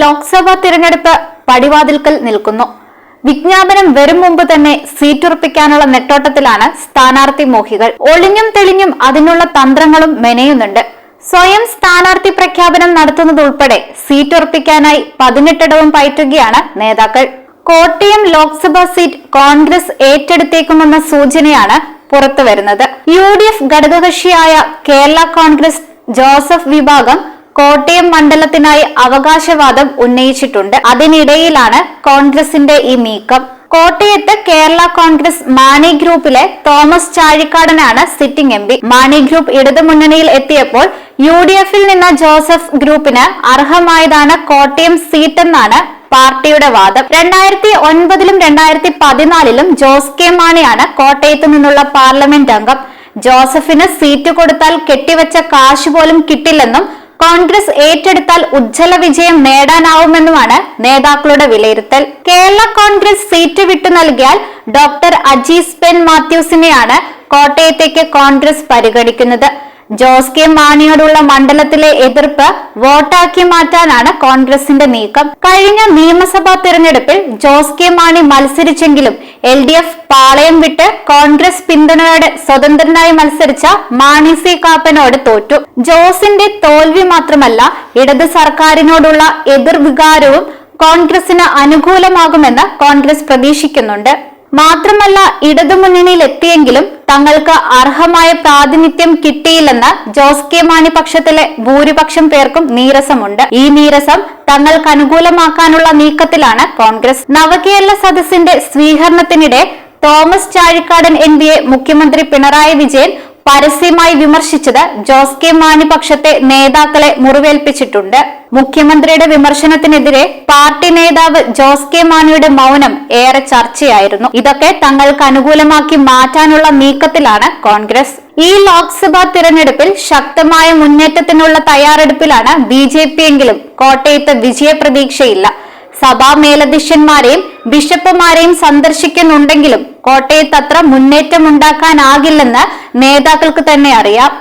ലോക്സഭാ തിരഞ്ഞെടുപ്പ് പടിവാതിൽക്കൽ നിൽക്കുന്നു. വിജ്ഞാപനം വരും മുമ്പ് തന്നെ സീറ്റുറപ്പിക്കാനുള്ള നെട്ടോട്ടത്തിലാണ് സ്ഥാനാർത്ഥി മോഹികൾ. ഒളിഞ്ഞും തെളിഞ്ഞും അതിനുള്ള തന്ത്രങ്ങളും മെനയുന്നുണ്ട്. സ്വയം സ്ഥാനാർത്ഥി പ്രഖ്യാപനം നടത്തുന്നതുൾപ്പെടെ സീറ്റുറപ്പിക്കാനായി പതിനെട്ടിടവും പയറ്റുകയാണ് നേതാക്കൾ. കോട്ടയം ലോക്സഭാ സീറ്റ് കോൺഗ്രസ് ഏറ്റെടുത്തേക്കുമെന്ന സൂചനയാണ് പുറത്തുവരുന്നത്. യു ഡി എഫ് ഘടകകക്ഷിയായ കേരള കോൺഗ്രസ് ജോസഫ് വിഭാഗം കോട്ടയം മണ്ഡലത്തിനായി അവകാശവാദം ഉന്നയിച്ചിട്ടുണ്ട്. അതിനിടയിലാണ് കോൺഗ്രസിന്റെ ഈ നീക്കം. കോട്ടയത്ത് കേരള കോൺഗ്രസ് മാണി ഗ്രൂപ്പിലെ Thomas ചാഴിക്കാടനാണ് sitting M P. Mani group ഇടതുമുന്നണിയിൽ എത്തിയപ്പോൾ യു ഡി എഫിൽ നിന്ന ജോസഫ് ഗ്രൂപ്പിന് അർഹമായതാണ് കോട്ടയം സീറ്റെന്നാണ് പാർട്ടിയുടെ വാദം. രണ്ടായിരത്തി ഒൻപതിലും രണ്ടായിരത്തി പതിനാലിലും ജോസ് കെ മാണിയാണ് കോട്ടയത്ത് നിന്നുള്ള പാർലമെന്റ് അംഗം. ജോസഫിന് സീറ്റ് കൊടുത്താൽ കെട്ടിവെച്ച കാശ് പോലും കിട്ടില്ലെന്നും കോൺഗ്രസ് ഏറ്റെടുത്താൽ ഉജ്ജ്വല വിജയം നേടാനാവുമെന്നുമാണ് നേതാക്കളുടെ വിലയിരുത്തൽ. കേരള കോൺഗ്രസ് സീറ്റ് വിട്ടു നൽകിയാൽ ഡോക്ടർ അജീസ് പെൻ മാത്യൂസിനെയാണ് കോട്ടയത്തേക്ക് കോൺഗ്രസ് പരിഗണിക്കുന്നത്. ജോസ് കെ മാണിയോടുള്ള മണ്ഡലത്തിലെ എതിർപ്പ് വോട്ടാക്കി മാറ്റാനാണ് കോൺഗ്രസിന്റെ നീക്കം. കഴിഞ്ഞ നിയമസഭാ തെരഞ്ഞെടുപ്പിൽ ജോസ് കെ മാണി മത്സരിച്ചെങ്കിലും എൽ ഡി എഫ് പാളയം വിട്ട് കോൺഗ്രസ് പിന്തുണയോടെ സ്വതന്ത്രനായി മത്സരിച്ച മാണി സി കാപ്പനോട് തോറ്റു. ജോസിന്റെ തോൽവി മാത്രമല്ല ഇടത് സർക്കാരിനോടുള്ള എതിർവികാരവും കോൺഗ്രസിന് അനുകൂലമാകുമെന്ന് കോൺഗ്രസ് പ്രതീക്ഷിക്കുന്നുണ്ട്. മാത്രമല്ല ഇടതുമുന്നണിയിൽ എത്തിയെങ്കിലും തങ്ങൾക്ക് അർഹമായ പ്രാതിനിധ്യം കിട്ടിയില്ലെന്ന് ജോസ് കെ മാണി പക്ഷത്തിലെ ഭൂരിപക്ഷം പേർക്കും നീരസമുണ്ട്. ഈ നീരസം തങ്ങൾക്ക് അനുകൂലമാക്കാനുള്ള നീക്കത്തിലാണ് കോൺഗ്രസ്. നവകേരള സദസ്സിന്റെ സ്വീകരണത്തിനിടെ തോമസ് ചാഴിക്കാടൻ എം പിയെ മുഖ്യമന്ത്രി പിണറായി വിജയൻ പരസ്യമായി വിമർശിച്ചത് ജോസ് കെ മാണി പക്ഷത്തെ നേതാക്കളെ മുറിവേൽപ്പിച്ചിട്ടുണ്ട്. മുഖ്യമന്ത്രിയുടെ വിമർശനത്തിനെതിരെ പാർട്ടി നേതാവ് ജോസ് കെ മാണിയുടെ മൗനം ഏറെ ചർച്ചയായിരുന്നു. ഇതൊക്കെ തങ്ങൾക്ക് അനുകൂലമാക്കി മാറ്റാനുള്ള നീക്കത്തിലാണ് കോൺഗ്രസ്. ഈ ലോക്സഭാ തിരഞ്ഞെടുപ്പിൽ ശക്തമായ മുന്നേറ്റത്തിനുള്ള തയ്യാറെടുപ്പിലാണ് ബി ജെ പി എങ്കിലും കോട്ടയത്ത് വിജയപ്രതീക്ഷയില്ല. സഭാ മേലധ്യക്ഷന്മാരെയും ബിഷപ്പുമാരെയും സന്ദർശിക്കുന്നുണ്ടെങ്കിലും കോട്ടയത്ത് അത്ര മുന്നേറ്റമുണ്ടാക്കാനാകില്ലെന്ന് നേതാക്കൾക്ക് തന്നെ അറിയാം.